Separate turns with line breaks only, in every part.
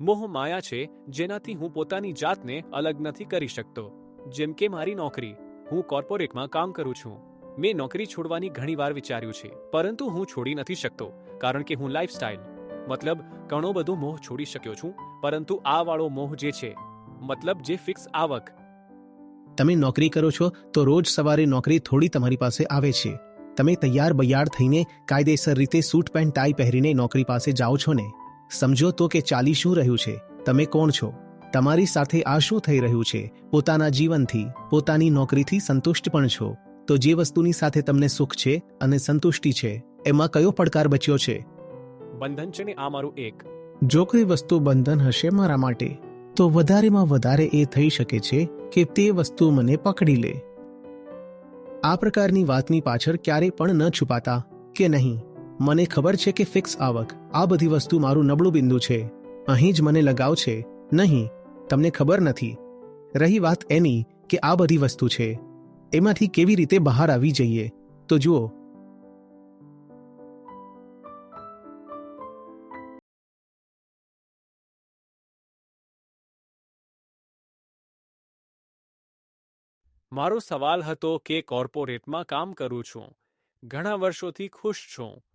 મોહ માયા છે, જેનાથી હું પોતાની જાતને અલગ નથી કરી શકતો. જેમ કે મારી નોકરી. હું કોર્પોરેટમાં કામ કરું છું. મેં નોકરી છોડવાની ઘણીવાર વિચાર્યું છે, પરંતુ હું છોડી નથી શકતો, કારણ કે હું લાઈફસ્ટાઈલ. મતલબ, ઘણો બધો મોહ છોડી શક્યો છું, પરંતુ આ વાળો મોહ જે છે. મતલબ, જે ફિક્સ આવક.
તમે નોકરી કરો છો, તો રોજ સવારે નોકરી થોડી તમારી પાસે આવે છે. તમે તૈયાર બૈયાર થઈને કાયદેસર રીતે સૂટ પેન્ટ, ટાઈ પહેરીને નોકરી પાસે જાઓ છો ને? સમજો તો કે ચાલી શું રહ્યું છે? તમે કોણ છો? તમારી સાથે આ શું થઈ રહ્યું છે? પોતાના જીવનથી પોતાની નોકરીથી સંતુષ્ટ પણ છો. તો જે વસ્તુની સાથે તમને સુખ છે અને સંતુષ્ટિ છે એમાં કયો પડકાર બચ્યો છે?
બંધન છે ને આ મારું એક.
જો કોઈ વસ્તુ બંધન હશે મારા માટે તો વધારેમાં વધારે એ થઈ શકે છે કે તે વસ્તુ મને પકડી લે. આ પ્રકારની વાતની પાછળ ક્યારેય પણ ન છુપાતા કે નહીં. મને ખબર છે કે ફિક્સ આવક, આ બધી વસ્તુ મારું નબળું બિંદુ છે. અહીં જ મને લગાવ છે. નહીં, તમને ખબર નથી. રહી વાત એની કે આ બધી વસ્તુ છે. એમાંથી કેવી રીતે બહાર આવી જઈએ? તો જુઓ.
મારો સવાલ હતો કે કોર્પોરેટમાં કામ કરું છું. ઘણા વર્ષોથી ખુશ છું.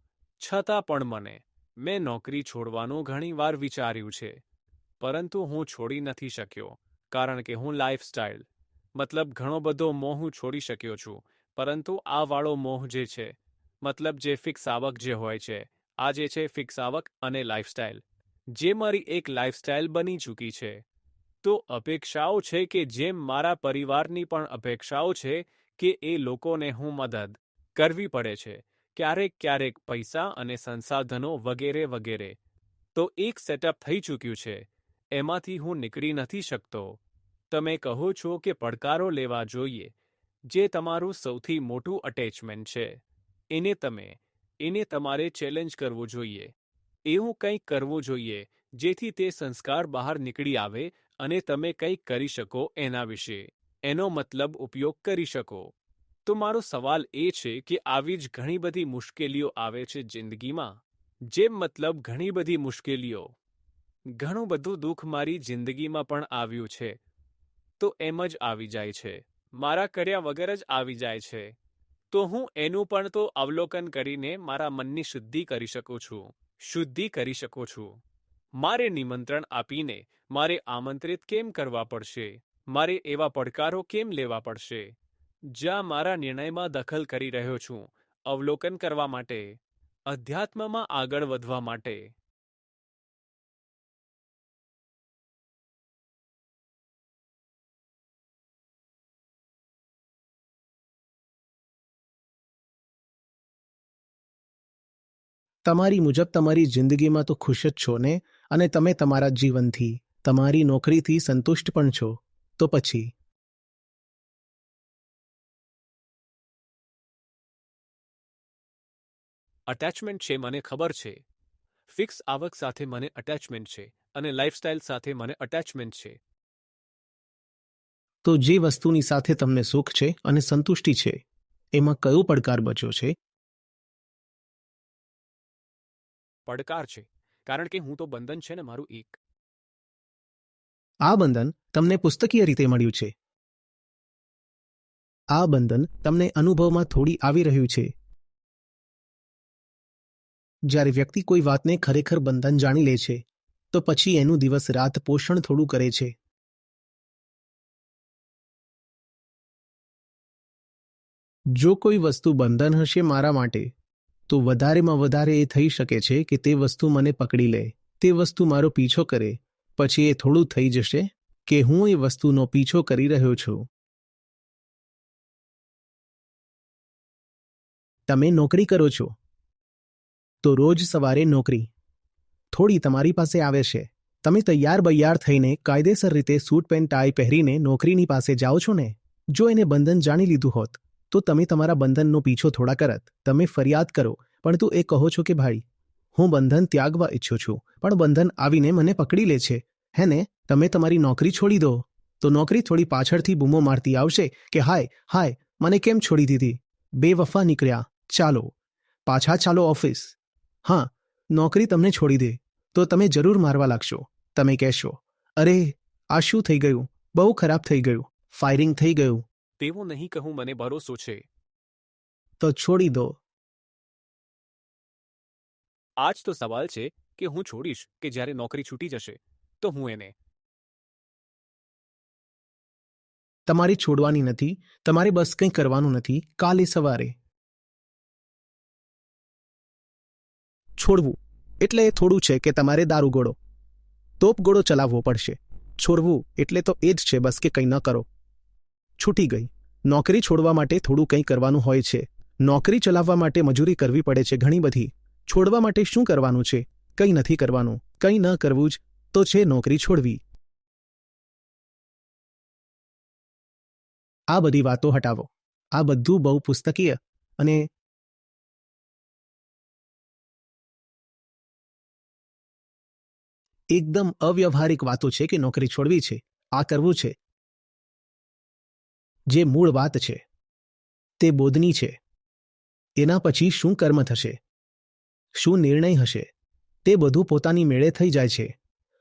છતાં પણ મને. મેં નોકરી છોડવાનું ઘણીવાર વિચાર્યું છે. પરંતુ હું છોડી નથી શક્યો, કારણ કે હું લાઇફસ્ટાઇલ મતલબ ઘણો બધો મોહ હું છોડી શક્યો છું. પરંતુ આ વાળો મોહ જે છે, મતલબ જે ફિક્સ આવક જે હોય છે, આ જે છે ફિક્સ આવક અને લાઇફસ્ટાઇલ જે મારી એક લાઈફસ્ટાઈલ બની ચૂકી છે. તો અપેક્ષાઓ છે કે જેમ મારા પરિવારની પણ અપેક્ષાઓ છે કે એ લોકોને હું મદદ કરવી પડે છે. ક્યારેક ક્યારેક પૈસા અને સંસાધનો વગેરે વગેરે. તો એક સેટઅપ થઈ ચૂક્યું છે. એમાંથી હું નીકળી નથી શકતો. તમે કહો છો કે પડકારો લેવા જોઈએ, જે તમારું સૌથી મોટું અટેચમેન્ટ છે. એને તમે, એને તમારે ચેલેન્જ કરવું જોઈએ. એવું કંઈક કરવું જોઈએ, જેથી તે સંસ્કાર બહાર નીકળી આવે અને તમે કંઈક કરી શકો એના વિશે. એનો મતલબ ઉપયોગ કરી શકો. તો મારો સવાલ એ છે કે આવી જ ઘણી બધી મુશ્કેલીઓ આવે છે જિંદગીમાં? જેમ મતલબ ઘણી બધી મુશ્કેલીઓ. ઘણું બધું દુઃખ મારી જિંદગીમાં પણ આવ્યું છે. તો એમ જ આવી જાય છે. મારા કર્યા વગર જ આવી જાય છે. તો હું એનું પણ તો અવલોકન કરીને મારા મનની શુદ્ધિ કરી શકું છું. શુદ્ધિ કરી શકું છું. મારે નિમંત્રણ આપીને મારે આમંત્રિત કેમ કરવા પડશે? મારે એવા પડકારો કેમ લેવા પડશે? જ્યાં મારા નિર્ણયમાં દખલ કરી રહ્યો છું અવલોકન કરવા માટે, અધ્યાત્મમાં આગળ વધવા માટે.
તમારી મુજબ તમારી જિંદગીમાં તો ખુશ જ છો ને? અને તમે તમારા જીવનથી, તમારી નોકરીથી સંતુષ્ટ પણ છો. તો પછી?
અટેચમેન્ટ છે મને ખબર છે. ફિક્સ આવક સાથે મને અટેચમેન્ટ છે અને લાઇફસ્ટાઇલ સાથે મને અટેચમેન્ટ છે.
તો જે વસ્તુની સાથે તમને સુખ છે અને સંતુષ્ટિ છે એમાં કયો પડકાર બચ્યો છે?
પડકાર છે. કારણ કે હું તો બંધન છે ને મારું એક.
આ બંધન તમને પુસ્તકીય રીતે મળ્યું છે. આ બંધન તમને અનુભવમાં થોડી આવી રહ્યું છે. જ્યારે વ્યક્તિ કોઈ વાતને ખરેખર બંધન જાણી લે છે, તો પછી એનું દિવસ રાત પોષણ થોડું કરે છે. જો કોઈ વસ્તુ બંધન હશે મારા માટે, તો વધારેમાં વધારે એ થઈ શકે છે કે તે વસ્તુ મને પકડી લે, તે વસ્તુ મારો પીછો કરે, પછી એ થોડું થઈ જશે કે હું એ વસ્તુનો પીછો કરી રહ્યો છું. તમે નોકરી કરો છો. તો રોજ સવારે નોકરી. થોડી તમારી પાસે આવે છે. તમે તૈયાર બૈયાર થઈને કાયદેસર રીતે સૂટ પેન્ટ ટાઈ પહેરીને નોકરીની પાસે જાઓ છો ને? જો એને બંધન જાણી લીધું હોત, તો તમે તમારા બંધનનો પીછો થોડા કરત. તમે ફરિયાદ કરો, પણ તું એ કહો છો કે, ભાઈ, હું બંધન ત્યાગવા ઈચ્છું છું, પણ બંધન આવીને મને પકડી લે છે. હે ને? તમે તમારી નોકરી છોડી દો. તો નોકરી થોડી પાછળથી બૂમો મારતી આવશે કે, હાય હાય, મને કેમ છોડી દીધી? બે વફા નીકળ્યા. ચાલો. પાછા ચાલો ઓફિસ. હા નોકરી તમને છોડી દે તો તમે જરૂર મારવા લાગશો. તમે કહેશો અરે આ શું થઈ ગયું? બહુ ખરાબ થઈ ગયું. ફાયરિંગ થઈ ગયું.
તેવું નહીં કહું મને ભરોસો છે.
તો છોડી દો.
આજ તો સવાલ છે કે હું છોડીશ કે જ્યારે નોકરી છૂટી જશે તો હું એને?
તમારે છોડવાની નથી તમારે બસ કંઈ કરવાનું નથી કાલે સવારે. છોડવું એટલે એ થોડું છે કે તમારે દારૂગોળો તોપગોળો ચલાવવો પડશે. છોડવું એટલે તો એ જ છે બસ કે કંઈ ન કરો. છૂટી ગઈ. નોકરી છોડવા માટે થોડું કંઈ કરવાનું હોય છે. નોકરી ચલાવવા માટે મજૂરી કરવી પડે છે ઘણી બધી. છોડવા માટે શું કરવાનું છે? કંઈ નથી કરવાનું. કંઈ ન કરવું જ તો છે નોકરી છોડવી. આ બધી વાતો હટાવો. આ બધું બહુ પુસ્તકીય અને એકદમ અવ્યવહારિક વાતો છે કે નોકરી છોડવી છે, આ કરવું છે. જે મૂળ વાત છે, તે બોધની છે. એના પછી શું કર્મ થશે? શું નિર્ણય હશે? તે બધું પોતાની મેળે થઈ જાય છે.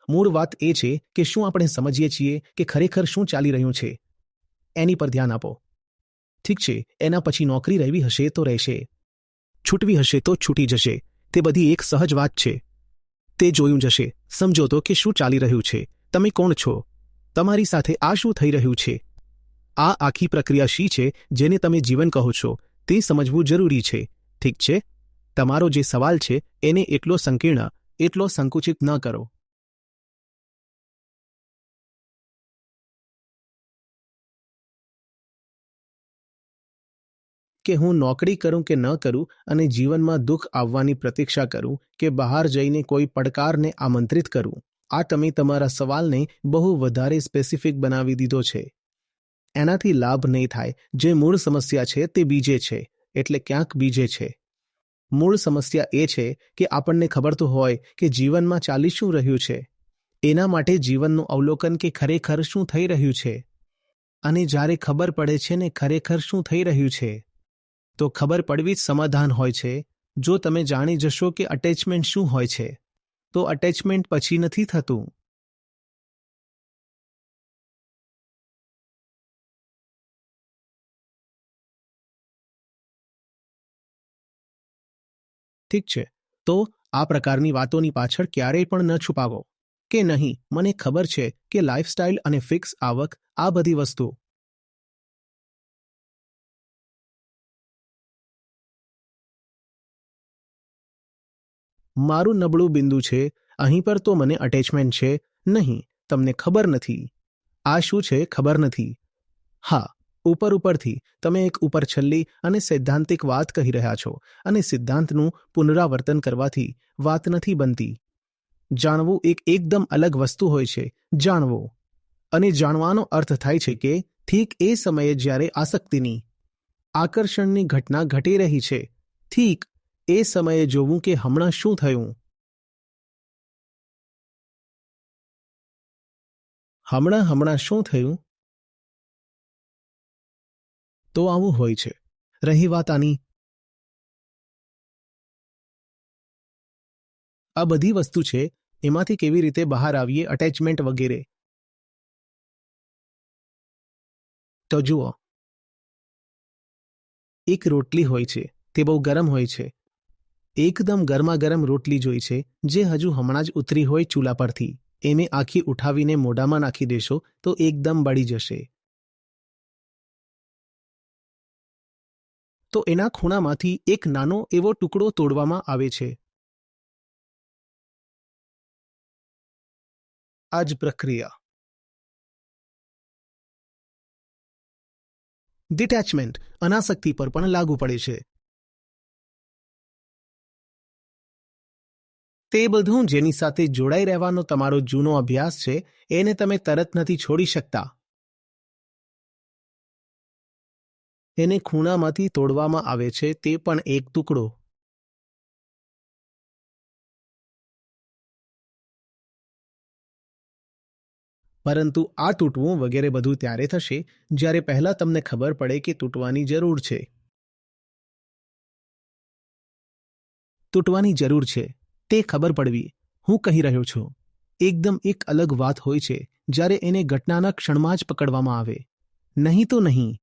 મૂળ વાત એ છે કે શું આપણે સમજીએ છીએ કે ખરેખર શું ચાલી રહ્યું છે. એની પર ધ્યાન આપો. ઠીક છે, એના પછી નોકરી રહેવી હશે તો રહેશે. છૂટવી હશે તો છૂટી જશે. તે બધી એક સહજ વાત છે. તે જોયું જશે. સમજો તો કે શું ચાલી રહ્યું છે. તમે કોણ છો? તમારી સાથે આ શું થઈ રહ્યું છે? આ આખી પ્રક્રિયા શી છે, જેને તમે જીવન કહો છો? તે સમજવું જરૂરી છે. ઠીક છે? તમારો જે સવાલ છે, એને એટલો સંકીર્ણ, એટલો સંકુચિત ન કરો. કે હું નોકરી કરું કે ન કરું અને જીવનમાં દુઃખ આવવાની પ્રતીક્ષા કરું કે બહાર જઈને કોઈ પડકારને આમંત્રિત કરું, આ તમે તમારા સવાલને બહુ વધારે સ્પેસિફિક બનાવી દીધો છે. એનાથી લાભ નહીં થાય. જે મૂળ સમસ્યા છે તે બીજે છે, એટલે ક્યાંક બીજે છે. મૂળ સમસ્યા એ છે કે આપણને ખબર તો હોય કે જીવનમાં ચાલી શું રહ્યું છે. એના માટે જીવનનું અવલોકન કે ખરેખર શું થઈ રહ્યું છે? અને જ્યારે ખબર પડે છે ને ખરેખર શું થઈ રહ્યું છે? તો ખબર પડવી જ સમાધાન હોય છે. જો તમે જાણી જશો કે અટેચમેન્ટ શું હોય છે, તો અટેચમેન્ટ પછી નથી થતું. ઠીક છે. તો આ પ્રકારની વાતોની પાછળ ક્યારેય પણ ન છુપાવો. કે નહીં, મને ખબર છે કે લાઇફસ્ટાઇલ અને ફિક્સ આવક આ બધી વસ્તુ મારું નબળું બિંદુ છે, અહીં પર તો મને અટેચમેન્ટ છે, નહીં, તમને ખબર નથી. આ શું છે, ખબર નથી? હા, ઉપર ઉપરથી, તમે એક ઉપર છલ્લી અને સૈદ્ધાંતિક વાત કહી રહ્યા છો અને સિદ્ધાંતનું પુનરાવર્તન કરવાથી વાત નથી બનતી. જાણવું એક એકદમ અલગ વસ્તુ હોય છે, જાણવો. અને જાણવાનો અર્થ થાય છે કે, ઠીક એ સમયે જ્યારે આસક્તિની, આકર્ષણની ઘટના ઘટી રહી છે, ઠીક એ સમયે જોવું કે હમણાં શું થયું? હમણાં હમણાં શું થયું? તો આવું હોય છે. રહી વાત આની. આ બધી વસ્તુ છે, એમાંથી કેવી રીતે બહાર આવીએ અટેચમેન્ટ વગેરે. તો જુઓ. એક રોટલી હોય છે, તે બહુ ગરમ હોય છે. એકદમ ગરમાગરમ રોટલી જોઈ છે, જે હજુ હમણાં જ ઉતરી હોય ચૂલા પરથી. એને આખી ઉઠાવીને મોઢામાં નાખી દેશો, તો એકદમ બળી જશે. તો એના ખૂણામાંથી એક નાનો એવો ટુકડો તોડવામાં આવે છે. આ જ પ્રક્રિયા. ડિટેચમેન્ટ, અનાસક્તિ પર પણ લાગુ પડે છે. તે બધું જેની સાથે જોડાઈ રહેવાનો તમારો જૂનો અભ્યાસ છે, એને તમે તરત નથી છોડી શકતા. એને ખૂણામાંથી તોડવામાં આવે છે, તે પણ એક ટુકડો. પરંતુ આ તૂટવું વગેરે બધું ત્યારે થશે, જ્યારે પહેલા તમને ખબર પડે કે તૂટવાની જરૂર છે. તૂટવાની જરૂર છે. તે ખબર પડવી, હું કહી રહ્યો છું. એકદમ એક અલગ વાત હોય છે, જ્યારે એને ઘટનાના ક્ષણમાં જ પકડવામાં આવે. નહીં તો નહીં.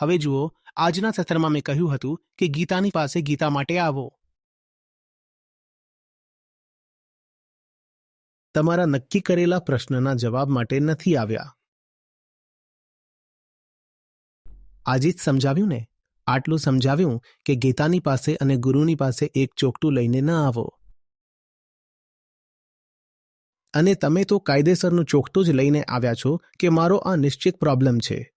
હવે જુઓ, આજના સત્રમાં મેં કહ્યું હતું કે ગીતાની પાસે ગીતા માટે આવો. તમારા નક્કી કરેલા પ્રશ્નના જવાબ માટે નથી આવ્યા. આજે જ સમજાવ્યું ને? આટલું સમજાવ્યું કે ગીતાની પાસે અને ગુરુની પાસે એક ચોકટું લઈને ન આવો. અને તમે તો કાયદેસરનું ચોકટું જ લઈને આવ્યા છો કે મારો આ નિશ્ચિત પ્રોબ્લેમ છે.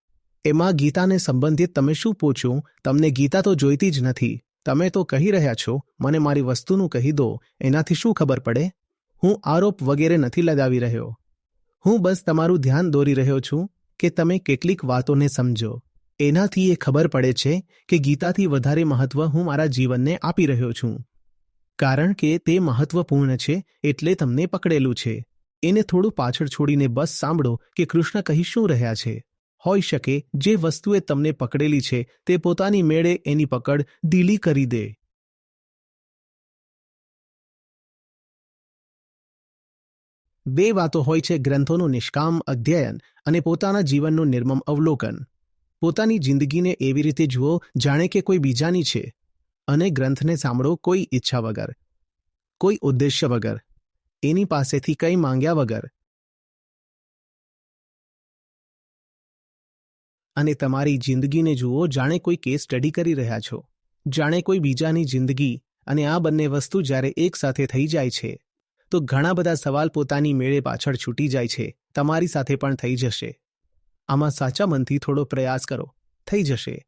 એમાં ગીતાને સંબંધિત તમે શું પૂછ્યું તમને ગીતા તો જોઈતી જ નથી. તમે તો કહી રહ્યા છો, મને મારી વસ્તુનું કહી દો, એનાથી શું ખબર પડે? હું આરોપ વગેરે નથી લગાવી રહ્યો. હું બસ તમારું ધ્યાન દોરી રહ્યો છું કે તમે કેટલીક વાતોને સમજો. એનાથી એ ખબર પડે છે કે ગીતાથી વધારે મહત્વ હું મારા જીવનને આપી રહ્યો છું. કારણ કે તે મહત્વપૂર્ણ છે એટલે તમને પકડેલું છે. એને થોડું પાછળ છોડીને બસ સાંભળો કે કૃષ્ણ કહી શું રહ્યા છે. હોઈ શકે જે વસ્તુએ તમને પકડેલી છે તે પોતાની મેળે એની પકડ ઢીલી કરી દે. બે વાતો હોય છે ગ્રંથોનું નિષ્કામ અધ્યયન અને પોતાના જીવનનું નિર્મમ અવલોકન. પોતાની જિંદગીને એવી રીતે જુઓ, જાણે કે કોઈ બીજાની છે. અને ગ્રંથને સાંભળો કોઈ ઈચ્છા વગર, કોઈ ઉદ્દેશ્ય વગર, એની પાસેથી કંઈ માંગ્યા વગર. અને તમારી જિંદગીને જુઓ, જાણે કોઈ કેસ સ્ટડી કરી રહ્યા છો. જાણે કોઈ બીજાની જિંદગી અને આ બંને વસ્તુ જ્યારે એક સાથે થઈ જાય છે, તો ઘણા બધા સવાલ પોતાની મેળે પાછળ છૂટી જાય છે. તમારી સાથે પણ થઈ જશે. આમાં સાચા મનથી થોડો પ્રયાસ કરો. થઈ જશે.